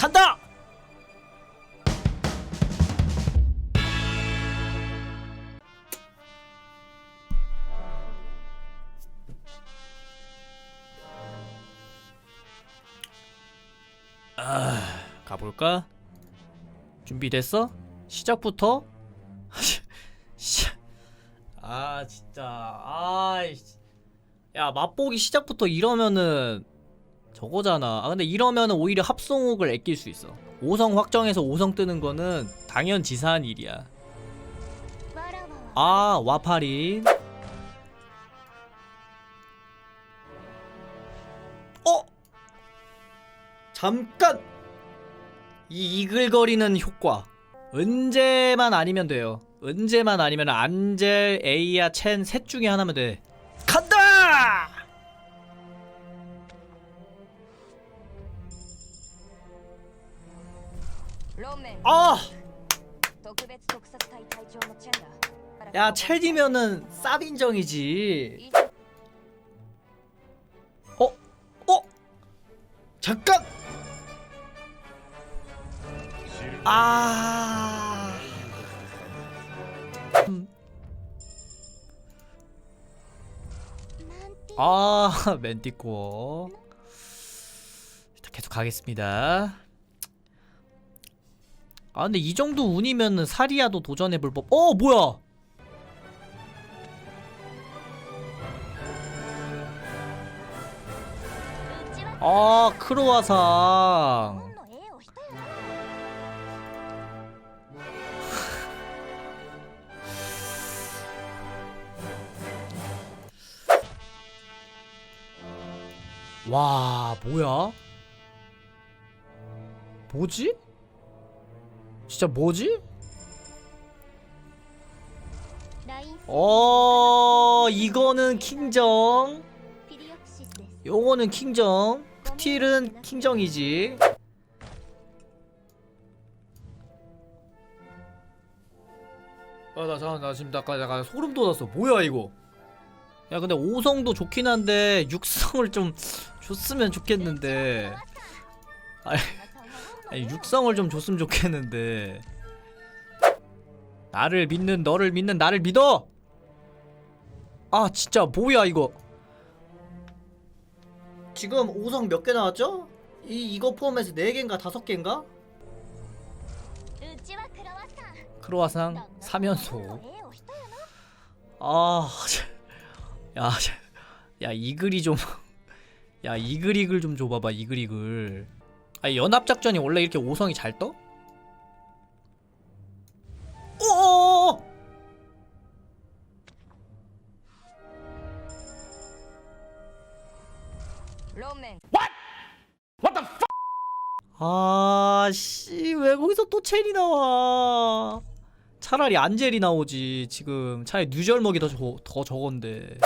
간다! 아, 가볼까? 준비됐어? 시작부터? 시- 아 진짜 아이 야 맛보기 시작부터 이러면은 저거잖아. 아 근데 이러면은 오히려 합성옥을 아낄 수 있어. 5성 확정해서 5성 뜨는 거는 당연 지사한 일이야. 아 와파린. 어? 잠깐! 이 이글거리는 효과. 은재만 아니면 돼요. 은재만 아니면 안젤, 에이야, 첸 셋 중에 하나면 돼. 간다! 아! 야, 첼디면은 쌉인정이지. 어? 어? 잠깐! 아. 음. 아, 멘티코어. 계속 가겠습니다. 아 근데 이 정도 운이면은 사리아도 도전해볼 법. 어 뭐야? 아 크로아상. 와 뭐야? 뭐지? 진짜 뭐지? 어 이거는 킹정. 요거는 킹정. 스틸은 킹정이지. 아나 잠깐 나 지금 약간, 약간 소름 돋았어. 뭐야 이거? 야 근데 5성도 좋긴 한데 6성을 좀 줬으면 좋겠는데. 아 아니, 육성을 좀 줬으면 좋겠는데 나를 믿는 너를 믿는 나를 믿어! 아 진짜 뭐야 이거 지금 5성 몇 개 나왔죠? 이 이거 포함해서 4개인가 5개인가? 크로아상 3연소 아야야 이글이 좀 야 이글이글 좀 줘봐봐 이글이글 아 연합 작전이 원래 이렇게 5성이 잘 떠? 오! 런맨 아, 씨, 왜 거기서 또 첼이 나와? 차라리 안젤이 나오지. 지금 차라리 뉴절먹이 더, 저, 더 저건데.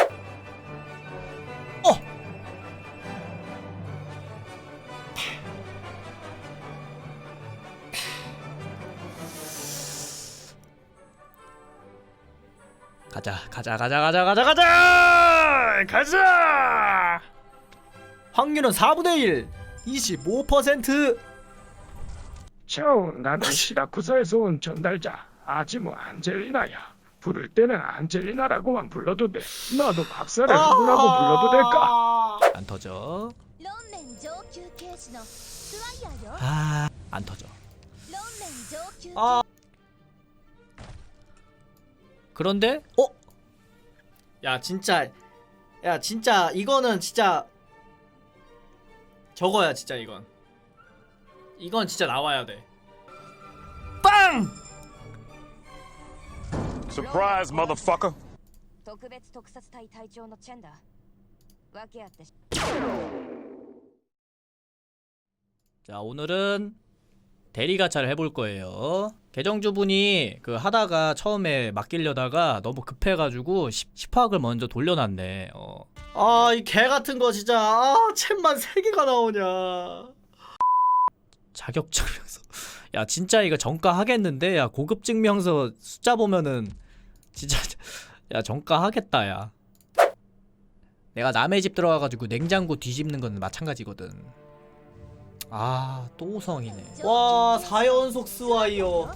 가자, 가자, 가자, 가자, 가자, 가자! 가자! 확률은 4분의 1, 25%. 저 나는 시라쿠사에서 온 전달자 아지모 안젤리나야. 부를 때는 안젤리나라고만 불러도 돼. 너도 박사를 누구라고 불러도 될까? 안 터져. ロンメン上級警視のスワイヤーよ 아, 안 터져. ロンメン上級 아. 그런데 어? 야, 진짜 야, 진짜 이거는 진짜 저거야, 진짜 이건. 이건 진짜 나와야 돼. 빵! Surprise, motherfucker. 特別特撮隊隊長のチェンだ訳あって 자, 오늘은 대리 가차를 해볼 거예요. 계정주분이 그 하다가 처음에 맡기려다가 너무 급해가지고 10, 팍을 먼저 돌려놨네. 어. 아, 이 개 같은 거 진짜. 아, 챔만 3개가 나오냐. 자격 증명서. 야, 진짜 이거 정가 하겠는데? 야, 고급 증명서 숫자 보면은 진짜 야, 정가 하겠다, 야. 내가 남의 집 들어가가지고 냉장고 뒤집는 건 마찬가지거든. 아, 또 성이네. 와, 4연속 스와이어.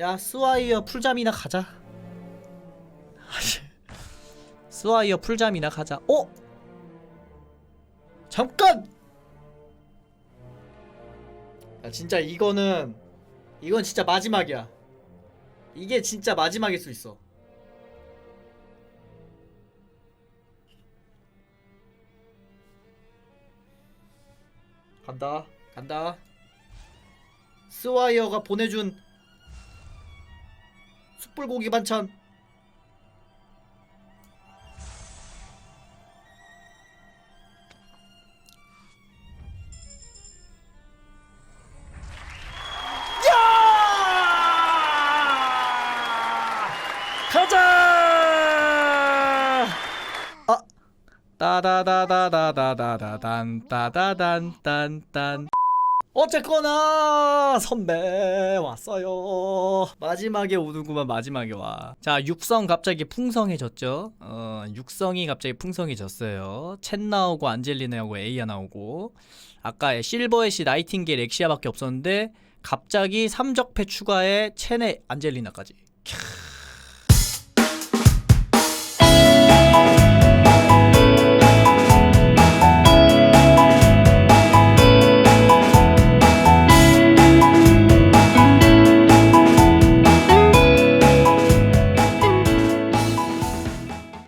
야, 스와이어 풀잠이나 가자. 스와이어 풀잠이나 가자. 어? 잠깐! 야, 진짜 이거는 이건 진짜 마지막이야. 이게 진짜 마지막일 수 있어. 간다. 간다. 스와이어가 보내준 숯불고기 반찬. 따다다다다다다단 따다단딴딴. 어쨌거나 선배 왔어요. 마지막에 오는구만 마지막에 와. 자 육성 갑자기 풍성해졌죠. 어 육성이 갑자기 풍성해졌어요. 첸 나오고 안젤리나하고 에이아 나오고 아까 실버애쉬 나이팅게일 엑시아밖에 없었는데 갑자기 삼적패 추가에 첸의 안젤리나까지.